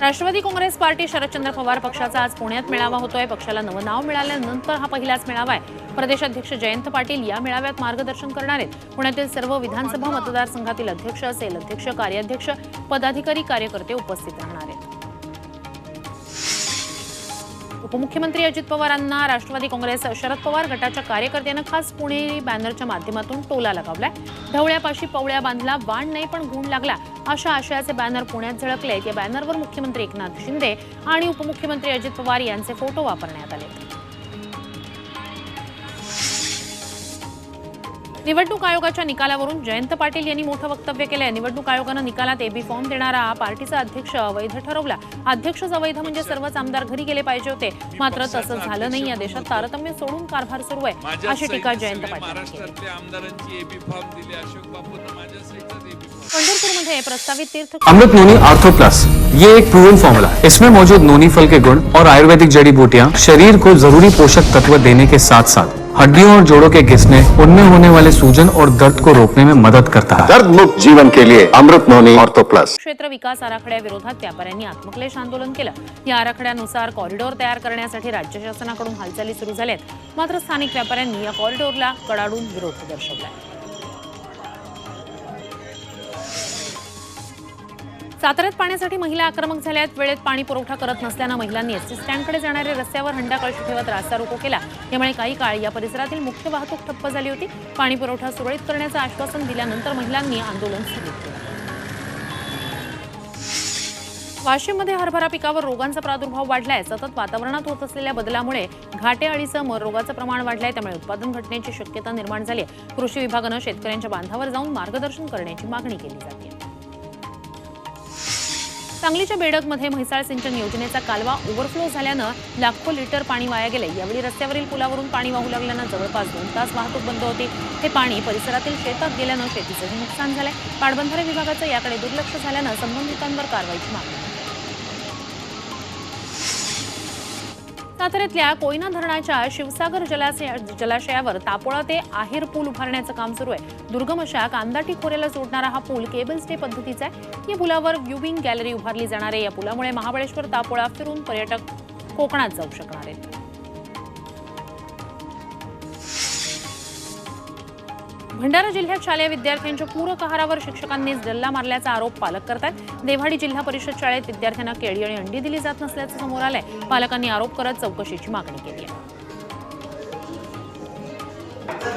Rashtrawadi Congress party Sharadchandra Pawar पक्षाचा आज पुण्यात मेळावा होतोय. पक्षाला नवं नाव मिळाल्यानंतर हा पहिलाच मेळावा आहे. प्रदेशाध्यक्ष जयंत पाटील या मेळाव्यात मार्गदर्शन करणार आहेत. पुण्यातील सर्व विधानसभा मतदारसंघातील अध्यक्ष सेल अध्यक्ष कार्याध्यक्ष पदाधिकारी कार्यकर्ते उपस्थित राहणार आहेत. उपमुख्यमंत्री अजित पवारांना राष्ट्रवादी काँग्रेस शरद पवार गटाच्या कार्यकर्त्यानं खास पुणे बॅनरच्या माध्यमातून टोला लगावलाय. ढवळ्यापाशी पवळ्या बांधला वाण नाही पण गुण लागला. अशा आशयाचे बॅनर पुण्यात झळकलेत. या बॅनरवर मुख्यमंत्री एकनाथ शिंदे आणि उपमुख्यमंत्री अजित पवार यांचे फोटो वापरण्यात आले. निवडणूक आयोगाच्या निकालावरून जयंत पाटील यांनी मोठं वक्तव्य केलंय. निवडणूक आयोगानं निकालात एबी फॉर्म देणारा पार्टीचा अध्यक्ष अवैध ठरवला. अध्यक्षच अवैध म्हणजे सर्वच आमदार घरी गेले पाहिजे होते. मात्र तसं झालं नाही. या देशात तारतम्य सोडून कारभार सुरू आहे. अशी टीका जयंत पाटील यांनी केली. महाराष्ट्रातल्या आमदारांची एबी फॉर्म दिले. अशोक बापूंना माझ्या सहितच एबी फॉर्म. पंढरपूरमध्ये प्रस्तावित तीर्थ अमृत नोनी आर्थो प्लस ये एक प्रूवन फॉर्मूला है. इसमें मौजूद नोनी फल के गुण और आयुर्वेदिक जड़ी बूटियाँ शरीर को जरूरी पोषक तत्व देने के साथ साथ हड्डियों और जोड़ों के घिसने उनमें होने वाले सूजन और दर्द को रोकने में मदद करता है। दर्द मुक्त जीवन के लिए अमृत नोनी ऑर्थो प्लस। क्षेत्र विकास आराखड्याविरोधात व्यापाऱ्यांनी आत्मक्लेश आंदोलन केलं. या आराखड्यानुसार कॉरिडॉर तयार करण्यासाठी राज्य शासनाकडून हालचाली सुरू झाल्यात. मात्र स्थानिक व्यापाऱ्यांनी या कॉरिडॉरला कडाडून विरोध दर्शवलाय साताऱ्यात पाण्यासाठी महिला आक्रमक झाल्या आहेत वेळेत पाणी पुरवठा करत नसल्यानं महिलांनी एसटी स्टँडकडे जाणाऱ्या रस्त्यावर हंडा कळशी ठेवत रास्ता रोको केला. यामुळे काही काळ या परिसरातील मुख्य वाहतूक ठप्प झाली होती. पाणी पुरवठा सुरळीत करण्याचं आश्वासन दिल्यानंतर महिलांनी आंदोलन सुरू केलं. वाशिममध्ये हरभरा पिकावर रोगांचा प्रादुर्भाव वाढलाय. सतत वातावरणात होत असलेल्या बदलामुळे घाटे अळीचं मर रोगाचं प्रमाण वाढलंय. त्यामुळे उत्पादन घटण्याची शक्यता निर्माण झाली आहे कृषी विभागानं शेतकऱ्यांच्या बांधावर जाऊन मार्गदर्शन करण्याची मागणी केली जाते. सांगलीच्या बेडकमध्ये म्हैसाळ सिंचन योजनेचा कालवा ओव्हरफ्लो झाल्यानं लाखो लिटर पाणी वाया गेले यावेळी रस्त्यावरील पुलावरून पाणी वाहू लागल्यानं जवळपास दोन तास वाहतूक बंद होती. हे पाणी परिसरातील शेतात गेल्यानं शेतीचंही नुकसान झालंय. पाटबंधारे विभागाचं याकडे दुर्लक्ष झाल्यानं संबंधितांवर कारवाईची मागणी साताऱ्यातल्या कोयना धरणाच्या शिवसागर जलाशया जलाशयावर तापोळा ते आहेर पूल उभारण्याचं काम सुरू आहे. दुर्गम अशा कांदाटी खोऱ्याला जोडणारा हा पूल केबल स्टे पद्धतीचा आहे. या पुलावर व्ह्यूविंग गॅलरी उभारली जाणार आहे. या पुलामुळे महाबळेश्वर तापोळा फिरून पर्यटक कोकणात जाऊ शकणार आहेत. भंडारा जिल्ह्यात शालेय विद्यार्थ्यांच्या पूरक आहारावर शिक्षकांनीच डल्ला मारल्याचा आरोप पालक करतात देवाडी जिल्हा परिषद शाळेत विद्यार्थ्यांना केळी आणि अंडी दिली जात नसल्याचं समोर आलंय. पालकांनी आरोप करत चौकशीची मागणी केली आहे.